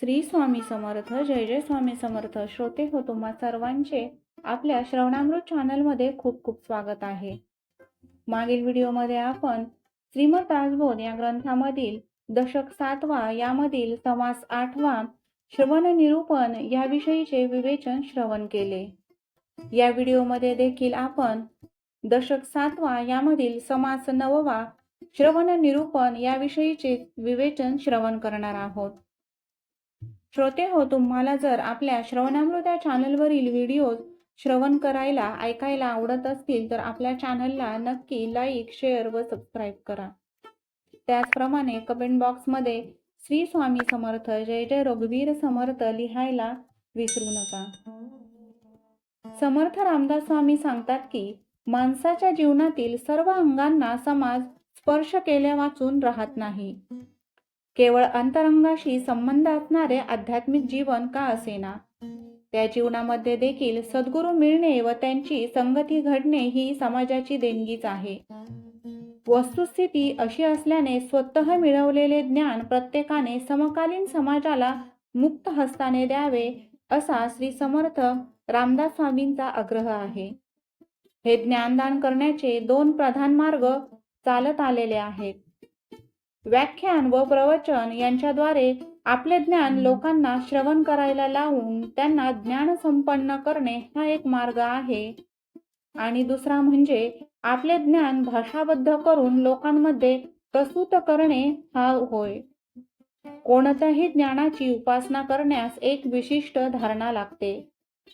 श्री स्वामी समर्थ जय जय स्वामी समर्थ. श्रोते हो तुम्हा सर्वांचे आपल्या श्रवणामृत चॅनलमध्ये खूप खूप स्वागत आहे. मागील व्हिडिओमध्ये आपण श्रीमद दासबोध या ग्रंथामधील दशक सातवा यामधील समास आठवा श्रवण निरूपण याविषयीचे विवेचन श्रवण केले. या व्हिडिओमध्ये देखील आपण दशक सातवा यामधील समास नववा श्रवण निरूपण याविषयीचे विवेचन श्रवण करणार आहोत. श्रोते हो तुम्हाला जर आपल्या श्रवणामृत्या चॅनलवरील व्हिडिओ श्रवण करायला ऐकायला आवडत असतील तर आपल्या चॅनलला नक्की लाईक शेअर व सबस्क्राईब करा. त्याचप्रमाणे कमेंट बॉक्समध्ये श्री स्वामी समर्थ जय जय रघुवीर समर्थ लिहायला विसरू नका. समर्थ रामदास स्वामी सांगतात की माणसाच्या जीवनातील सर्व अंगांना समाज स्पर्श केल्या वाचून राहत नाही. केवळ अंतरंगाशी संबंध असणारे आध्यात्मिक जीवन का असेना? त्या जीवनामध्ये देखील सद्गुरू मिळणे व त्यांची संगती घडणे ही समाजाची देणगीच आहे. वस्तुस्थिती अशी असल्याने स्वतः मिळवलेले ज्ञान प्रत्येकाने समकालीन समाजाला मुक्त हस्ताने द्यावे असा श्री समर्थ रामदास स्वामींचा आग्रह आहे. हे ज्ञानदान करण्याचे दोन प्रधान मार्ग चालत आलेले आहेत. व्याख्यान व प्रवचन यांच्याद्वारे आपले ज्ञान लोकांना श्रवण करायला लावून त्यांना ज्ञान संपन्न करणे हा एक मार्ग आहे. आणि दुसरा म्हणजे आपले ज्ञान भाषाबद्ध करून लोकांमध्ये प्रस्तुत करणे हा होय. कोणत्याही ज्ञानाची उपासना करण्यास एक विशिष्ट धारणा लागते.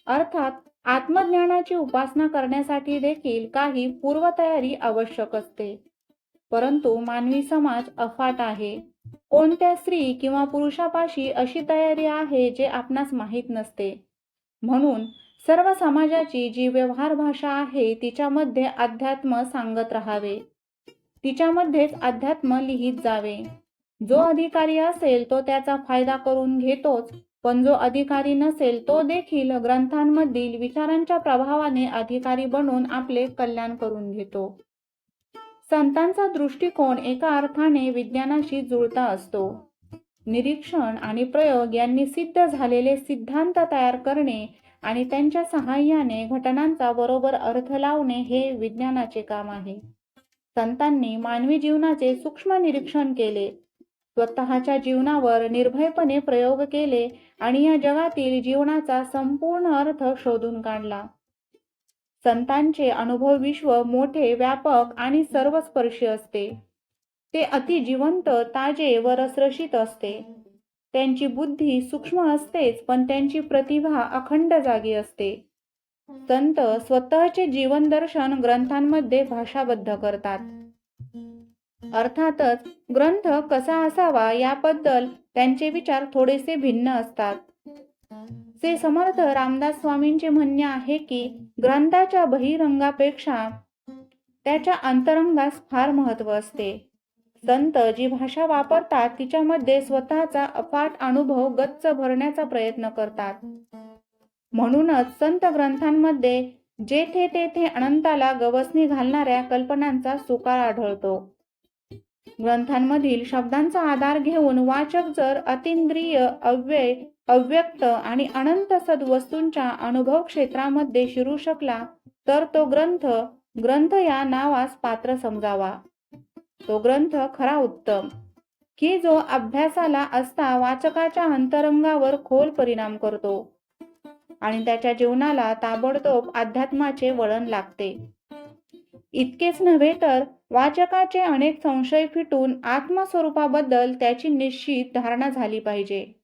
अर्थात आत्मज्ञानाची उपासना करण्यासाठी देखील काही पूर्वतयारी आवश्यक असते. परंतु मानवी समाज अफाट आहे. कोणत्या स्त्री किंवा पुरुषापाशी अशी तयारी आहे जे आपणास माहीत नसते? म्हणून सर्व समाजाची जी व्यवहार भाषा आहे तिच्यामध्ये अध्यात्म सांगत राहावे. तिच्यामध्येच अध्यात्म लिहित जावे. जो अधिकारी असेल तो त्याचा फायदा करून घेतोच पण जो अधिकारी नसेल तो देखील ग्रंथांमधील विचारांच्या प्रभावाने अधिकारी बनून आपले कल्याण करून घेतो. संतांचा दृष्टिकोन एका अर्थाने विज्ञानाशी जुळता असतो. निरीक्षण आणि प्रयोग यांनी सिद्ध झालेले सिद्धांत तयार करणे आणि त्यांच्या सहाय्याने घटनांचा बरोबर अर्थ लावणे हे विज्ञानाचे काम आहे. संतांनी मानवी जीवनाचे सूक्ष्म निरीक्षण केले. स्वतःच्या जीवनावर निर्भयपणे प्रयोग केले आणि या जगातील जीवनाचा संपूर्ण अर्थ शोधून काढला. संतांचे अनुभव विश्व मोठे व्यापक आणि सर्वस्पर्शी असते. ते अति जिवंत ताजे व रसरशीत असते. त्यांची बुद्धी सूक्ष्म असतेच पण त्यांची प्रतिभा अखंड जागी असते. संत स्वतःचे जीवन दर्शन ग्रंथांमध्ये भाषाबद्ध करतात. अर्थातच ग्रंथ कसा असावा याबद्दल त्यांचे विचार थोडेसे भिन्न असतात. से समर्थ रामदास स्वामींचे म्हणणे आहे की ग्रंथाच्या बहिरंगापेक्षा त्याच्या अंतरंगास फार महत्त्व असते. संत जी भाषा वापरतात तिच्यामध्ये स्वतःचा अफाट अनुभव गच्च भरण्याचा प्रयत्न करतात. म्हणूनच संत ग्रंथांमध्ये जेथे तेथे अनंताला गवसणी घालणाऱ्या कल्पनांचा सुकाळ आढळतो. ग्रंथांमधील शब्दांचा आधार घेऊन वाचक जर अतिंद्रिय अव्यय अव्यक्त आणि अनंत सद्वस्तूंच्या अनुभव क्षेत्रामध्ये शिरू शकला तर तो ग्रंथ ग्रंथ या नावास पात्र समजावा. तो ग्रंथ खरा उत्तम. की जो अभ्यासाला असता वाचकाच्या अंतरंगावर खोल परिणाम करतो आणि त्याच्या जीवनाला ताबडतोब अध्यात्माचे वळण लागते. इतकेच नव्हे तर वाचकाचे अनेक संशय फिटून आत्मस्वरूपाबद्दल त्याची निश्चित धारणा झाली पाहिजे.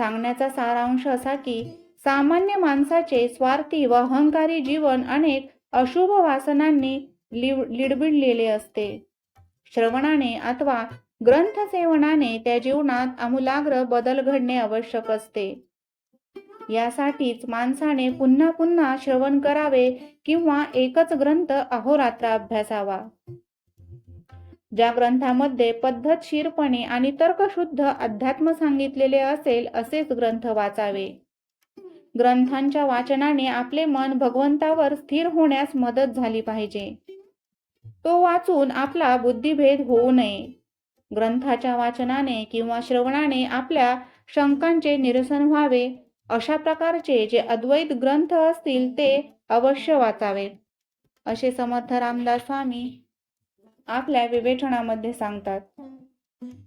सांगण्याचा सारांश असा की सामान्य माणसाचे स्वार्थी व अहंकारी जीवन अनेक अशुभ वासनांनी लिडबिडलेले असते. श्रवणाने अथवा ग्रंथ सेवनाने त्या जीवनात आमूलाग्र बदल घडणे आवश्यक असते. यासाठीच माणसाने पुन्हा पुन्हा श्रवण करावे किंवा एकच ग्रंथ अहोरात्र अभ्यासावा. ज्या ग्रंथामध्ये पद्धतशीरपणे आणि तर्कशुद्ध अध्यात्म सांगितलेले असेल असेच ग्रंथ वाचावे. ग्रंथांच्या वाचनाने आपले मन भगवंतावर स्थिर होण्यास मदत झाली पाहिजे. तो वाचून आपला बुद्धिभेद होऊ नये. ग्रंथाच्या वाचनाने किंवा श्रवणाने आपल्या शंकांचे निरसन व्हावे अशा प्रकारचे जे अद्वैत ग्रंथ असतील ते अवश्य वाचावेत. असे समर्थ रामदास स्वामी आपल्या विवेचनामध्ये सांगतात.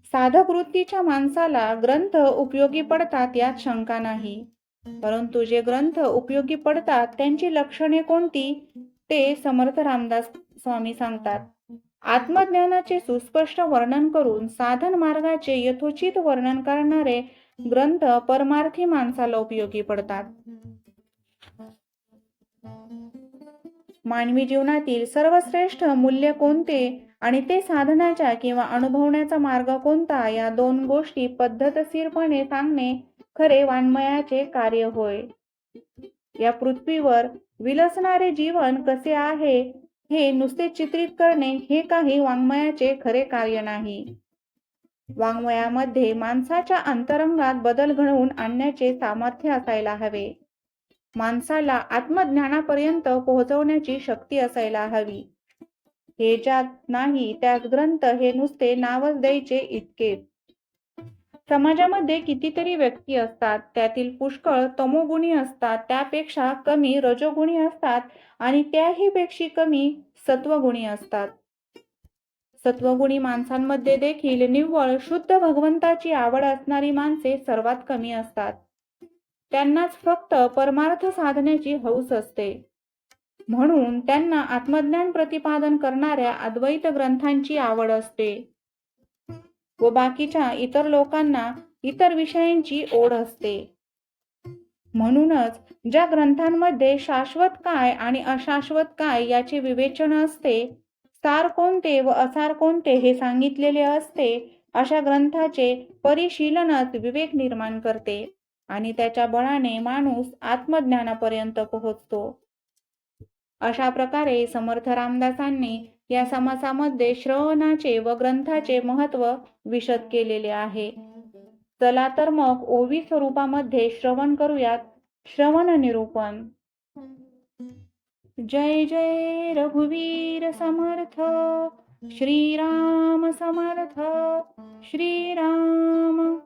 साधक वृत्तीच्या माणसाला ग्रंथ उपयोगी पडतात यात शंका नाही. परंतु जे ग्रंथ उपयोगी पडतात त्यांची लक्षणे कोणती? ते समर्थ रामदास स्वामी सांगतात. आत्मज्ञानाचे सुस्पष्ट वर्णन करून साधन मार्गाचे यथोचित वर्णन करणारे ग्रंथ परमार्थी माणसाला उपयोगी पडतात. मानवी जीवनातील सर्वश्रेष्ठ मूल्य कोणते आणि ते साधण्याचा किंवा अनुभवण्याचा मार्ग कोणता या दोन गोष्टी पद्धतशीरपणे सांगणे खरे वाङ्मयाचे कार्य होय. या पृथ्वीवर विलसणारे जीवन कसे आहे हे नुसते चित्रित करणे हे काही वाङ्मयाचे खरे कार्य नाही. वाङ्मयामध्ये माणसाच्या अंतरंगात बदल घडवून आणण्याचे सामर्थ्य असायला हवे. माणसाला आत्मज्ञानापर्यंत पोहोचवण्याची शक्ती असायला हवी. हे ज्यात नाही त्यात ग्रंथ हे नुसते नावच द्यायचे इतके. समाजामध्ये कितीतरी व्यक्ती असतात त्यातील पुष्कळ तमोगुणी असतात त्यापेक्षा कमी रजोगुणी असतात आणि त्याही पेक्षी कमी सत्वगुणी असतात. सत्वगुणी माणसांमध्ये देखील निव्वळ शुद्ध भगवंताची आवड असणारी माणसे सर्वात कमी असतात. त्यांनाच फक्त परमार्थ साधण्याची हौस असते. म्हणून त्यांना आत्मज्ञान प्रतिपादन करणाऱ्या अद्वैत ग्रंथांची आवड असते. व बाकीच्या इतर लोकांना इतर विषयांची ओढ असते. म्हणूनच ज्या ग्रंथांमध्ये शाश्वत काय आणि अशाश्वत काय याचे विवेचन असते सार कोणते व असार कोणते हे सांगितलेले असते अशा ग्रंथाचे परिशीलनात विवेक निर्माण करते. आणि त्याच्या बळाने माणूस आत्मज्ञानापर्यंत पोहोचतो. अशा प्रकारे समर्थ रामदासांनी या समासामध्ये श्रवणाचे व ग्रंथाचे महत्त्व विशद केलेले आहे. चला तर मग ओवी स्वरूपामध्ये श्रवण करूयात. श्रवण निरूपण. जय जय रघुवीर समर्थ. श्रीराम समर्थ. श्रीराम.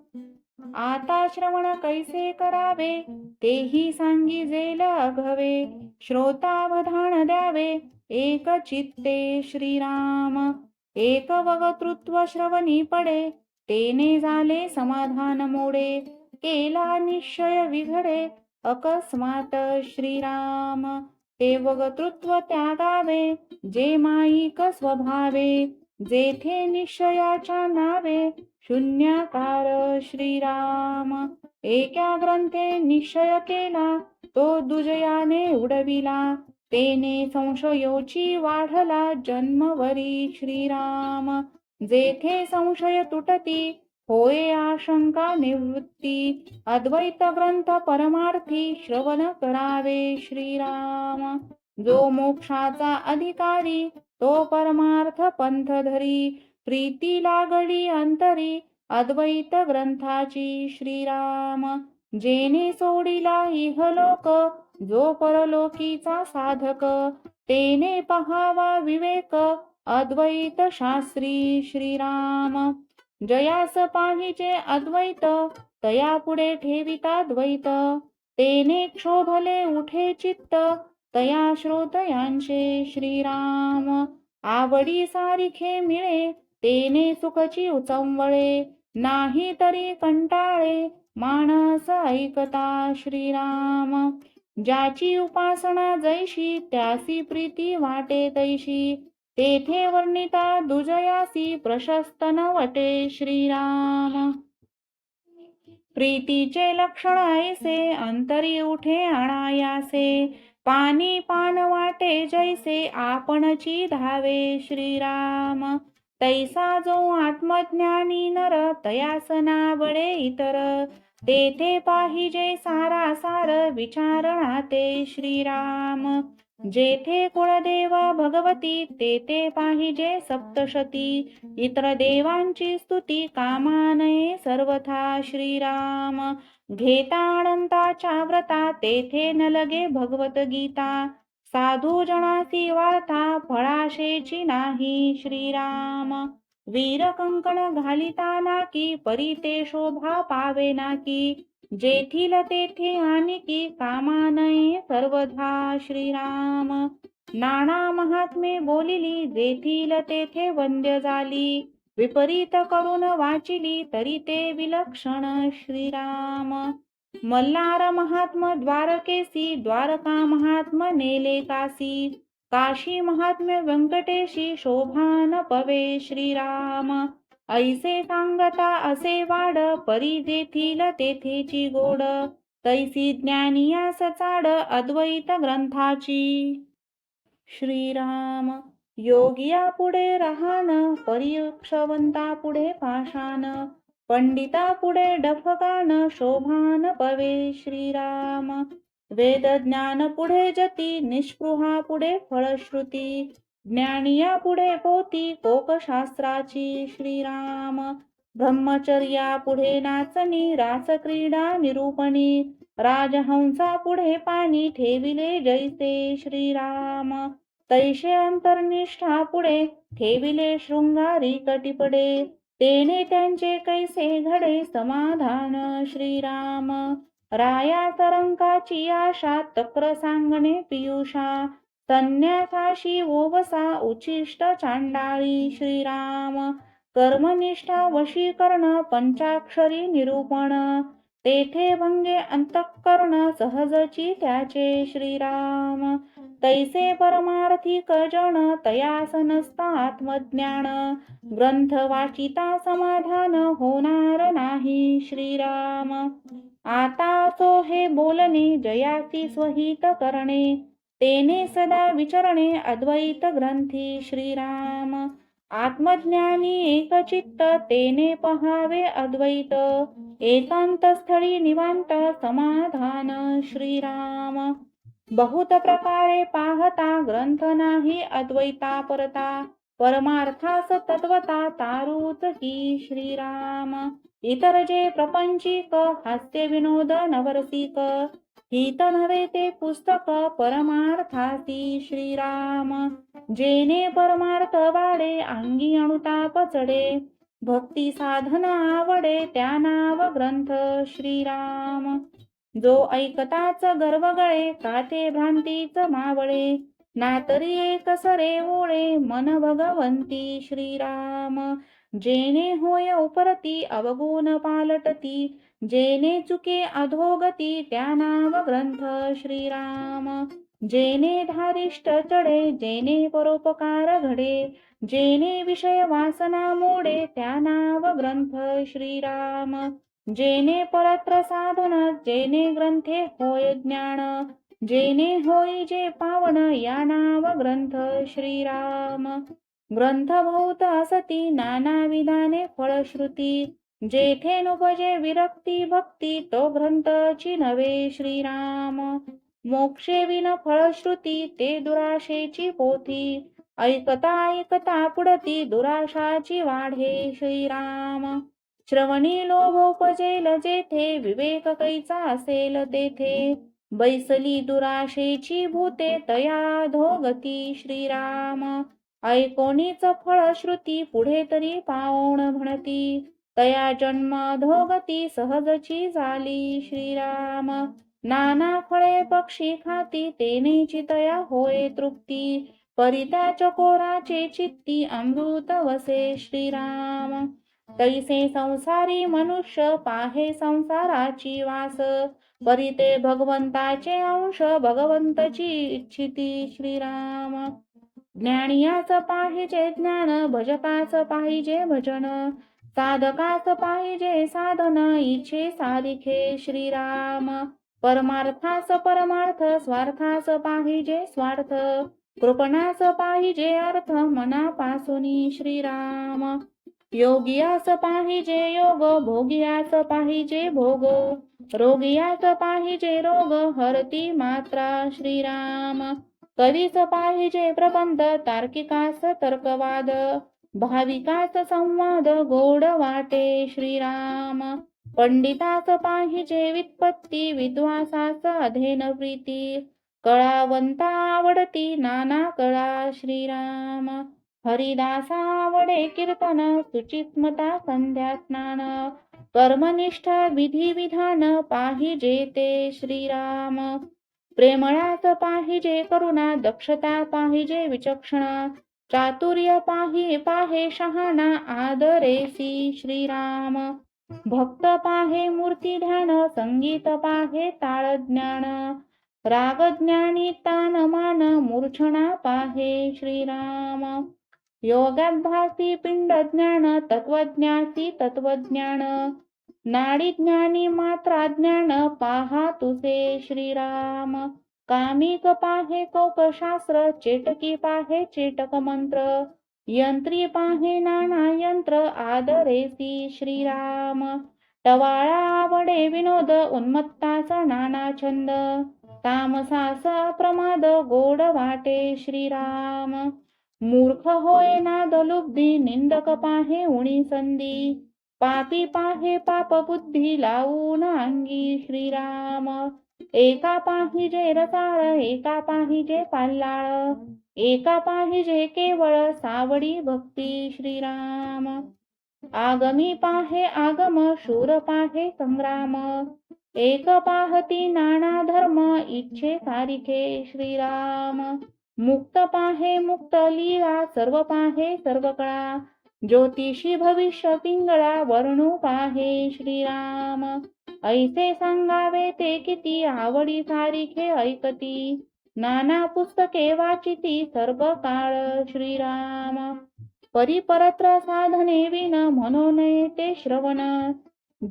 आता श्रवण कैसे करावे तेही सांगिजेल अघवे श्रोतावधान द्यावे एक चित्ते श्रीराम. एक वगतृत्व श्रवणी पडे तेने झाले समाधान मोडे केला निश्चय विघडे अकस्मात श्रीराम. ते वगतृत्व त्यागावे जे माईक स्वभावे जेथे निश्चयाच्या नावे शून्याकार श्रीराम. एका ग्रंथे निश्चय केला तो दुजयाने उडविला. तेने संशयोची वाढला जन्मवरी श्रीराम. जेथे संशय तुटती होय आशंका निवृत्ती. अद्वैत ग्रंथ परमार्थी श्रवण करावे श्रीराम. जो मोक्षाचा अधिकारी तो परमार्थ पंथ धरी प्रीती लागली अंतरी अद्वैत ग्रंथाची श्रीराम. जेने सोडिला इहलोक जो परलोकीचा साधक तेने पहावा विवेक अद्वैत शास्त्री श्रीराम. जयास पाहिजे अद्वैत तया पुढे ठेविता द्वैत. तेने क्षोभले उठे चित्त तया श्रोतयांचे श्रीराम. आवडी सारिखे मिळे तेने सुखची उचंवळे नाही तरी कंटाळे माणस ऐकता श्रीराम. ज्याची उपासना जैशी त्यासी प्रीती वाटे तैशी. तेथे वर्णिता दुजयासी प्रशस्त न वटे श्रीराम. प्रीतीचे लक्षण ऐसे अंतरी उठे अनायासे. पाणी पान वाटे जैसे आपणची धावे श्रीराम. तैसा जो आत्मज्ञानी नर तयासना बळे इतर. तेथे पाहिजे सारा सार विचारणा ते श्रीराम. जेथे कुळदेव भगवती तेथे पाहिजे सप्तशती. इतर देवांची स्तुती कामानये सर्वथा श्रीराम. घेता अनंताच्या व्रता तेथे न लगे भगवत गीता साधू जनासी वार्ता फळाशेची नाही श्रीराम. वीर कंकण घालिता नाकी परी ते शोभा पावे नाकी. जेथील तेथे आणिकी कामा नये सर्वधा श्रीराम. नाना महात्मे बोलिली जेथील तेथे वंद्य झाली. विपरीत करून वाचिली तरी ते विलक्षण श्रीराम. मल्हार महात्म द्वारकेसी द्वारका महात्म नेले कासी काशी महात्म्य व्यंकटेशी शोभान पवे श्रीराम. ऐसे सांगता असे वाड परी जेथील तेथेची गोड तैसी ज्ञानिया सचाड अद्वैत ग्रंथाची. श्रीराम. योगिया पुढे रहान परीक्षवंता पुढे पाषाण पंडिता पुढे डफकान शोभान पवे श्रीराम. वेद ज्ञान पुढे जती निष्पृहा पुढे फळश्रुती ज्ञानिया पुढे पोती कोकशास्त्राची श्रीराम. ब्रह्मचर्या पुढे नाचणी रासक्रीडा निरूपणी राजहंसा पुढे पाणी ठेविले जैसे श्रीराम. तैशे अंतर्निष्ठा पुढे ठेविले शृंगारी कटिपडे. तेने त्यांचे कैसे घडे समाधान श्रीराम? राया तरंकाची आशा तक्र सांगणे पियुषा. संन्यासाशी ओवसा उचिष्ट चांडाळी श्रीराम. कर्मनिष्ठा वशीकरण पंचाक्षरी निरूपण. तेथे भंगे अंतःकरण सहजची त्याचे श्रीराम. तैसे परमार्थिक जण तयास नसता आत्मज्ञान ग्रंथ वाचिता समाधान होणार नाही श्रीराम। आता तो हे बोलणे जयाची स्वहित करणे तेने सदा विचरणे अद्वैत ग्रंथी श्रीराम। आत्मज्ञानी एकचित्त तेने पहावे अद्वैत। एकांत स्थळी निवांत समाधान श्रीराम। बहुत प्रकारे पाहता ग्रंथ नाही अद्वैता परता. परमार्थास तत्वता तारूच की श्रीराम. इतर जे प्रपंचिक हास्य विनोद नवरसिक हित नव्हे ते पुस्तक परमार्थासी श्रीराम. जेने परमार्थ वाडे अंगी अनुताप चढे. भक्ती साधना आवडे त्या नाव ग्रंथ श्रीराम. जो ऐकताच गर्वगळे काते भ्रांतीच मावळे. ना तरी एक सरे ओळे मन भगवंती श्रीराम. जेने होय उपरती अवगुण पालटती. जेने चुके अधोगती त्या नाव ग्रंथ श्रीराम. जेने धारिष्ट चढे जेने परोपकार घडे. जेने विषय वासना मोडे त्या नाव ग्रंथ श्रीराम. जेने परत्र साधन जेने ग्रंथे होय ज्ञान जेने होई जे पावन या नाव ग्रंथ श्रीराम. ग्रंथ भूत असती नाना विधाने फळश्रुती जेथे नुपजे विरक्ती भक्ती तो ग्रंथची नवे श्रीराम. मोक्षे विन फळश्रुती ते दुराशेची पोथी ऐकता ऐकता पुढती दुराशाची वाढे श्रीराम. श्रवणी लोभोपजेल जेथे विवेक कैचा असेल तेथे. बैसली दुराशेची भूते तया धोगती श्रीराम. ऐकोनीच फळश्रुती पुढे तरी पावण म्हणती. तया जन्म धोगती सहजची झाली श्रीराम. नाना फळे पक्षी खाती तेनेची तया होय तृप्ती. परिता चकोराचे चित्ती अमृत वसे श्रीराम. तैसे संसारी मनुष्य पाहे संसाराची वास. परिते भगवंताचे अंश भगवंतची इच्छिती श्रीराम. ज्ञानियाच पाहिजे ज्ञान भजकाच पाहिजे भजन. साधकाच पाहिजे साधन इच्छे सारिखे श्रीराम. परमार्थास परमार्थ स्वार्थास पाहिजे स्वार्थ. कृपणास पाहिजे अर्थ मनापासून श्रीराम. योगियास पाहिजे योग भोगियास पाहिजे भोग. रोगियास पाहिजे रोग हरती मात्रा श्रीराम. कवीस पाहिजे प्रबंध तार्किकास तर्कवाद. भाविकास संवाद गोड वाटे श्रीराम. पंडितास पाहिजे वित्पत्ती विद्वासास अधेन प्रीती. कळावंता आवडती नाना कळा श्रीराम. हरिदासावडे कीर्तन सुचिस्मता संध्या स्नान कर्मनिष्ठ विधी विधान पाहिजे ते श्रीराम. प्रेमळाच पाहिजे करुणा दक्षता पाहिजे विचक्षणा चातुर्य पाहि पाहे शहाणा आदरेसी श्रीराम. भक्त पाहे मूर्ती ध्यान संगीत पाहे ताळ ज्ञान राग ज्ञानी तान मान मूर्छणा पाहे श्रीराम. योगाभ्यासी पिंड ज्ञान तत्वज्ञासी तत्वज्ञान नाडी ज्ञानी मात्रा ज्ञान पाहा तुझे श्रीराम. कामिक पाहे कौकशास्त्र चेटकी पाहे चेटक मंत्र. यंत्री पाहे नाना यंत्र आदरेसी श्रीराम. टवाळा आवडे विनोद उन्मत्ताचा नाना छंद. तामसास प्रमाद गोड वाटे श्रीराम. मूर्ख होय ना दलुब्धी निंदक पाहे उणी संधी. पापी पाहे पाप बुद्धी लावून अंगी श्रीराम. एका पाहिजे रसाळ एका पाहिजे पाल्लाळ. एका पाहिजे केवळ सावडी भक्ती श्रीराम. आगमी पाहे आगम शूर पाहे संग्राम. एक पाहती नाना धर्म इच्छे सारिखे श्रीराम. मुक्त पाहे मुक्त लीला सर्व पाहे सर्व कळा. ज्योतिषी भविष्य पिंगळा वर्णू पाहे श्रीराम. ऐसे सांगावे ते किती आवडी सारिखे ऐकती. नाना पुस्तके वाचिती सर्व काळ श्रीराम. परिपरत्र साधने विन म्हणून ते श्रवण.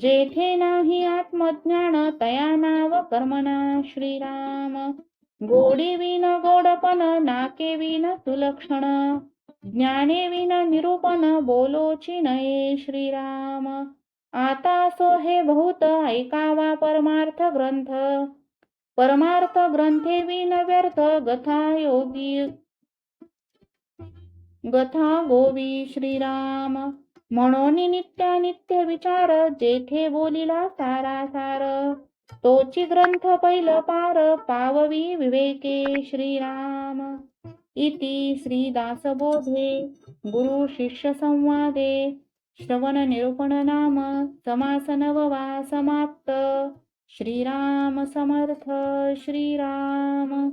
जेथे नाही आत्मज्ञान तया नाव कर्मणा श्रीराम. गोडी विन गोडपण नाके विन सुलक्षण ज्ञाने विन निरूपण बोलोची नये श्रीराम आता सो हे बहुत ऐकावा परमार्थ ग्रंथ परमार्थ ग्रंथे विन व्यर्थ गथा योगी गथा गोवी श्रीराम म्हणून नित्यानित्य विचार जेथे बोलिला सारा सार तोची ग्रंथ पैल पार पाववी विवेके श्रीराम. इति श्रीदासबोधे गुरु शिष्य संवादे श्रवण निरूपण नाम समास समाप्त. श्रीराम समर्थ श्रीराम.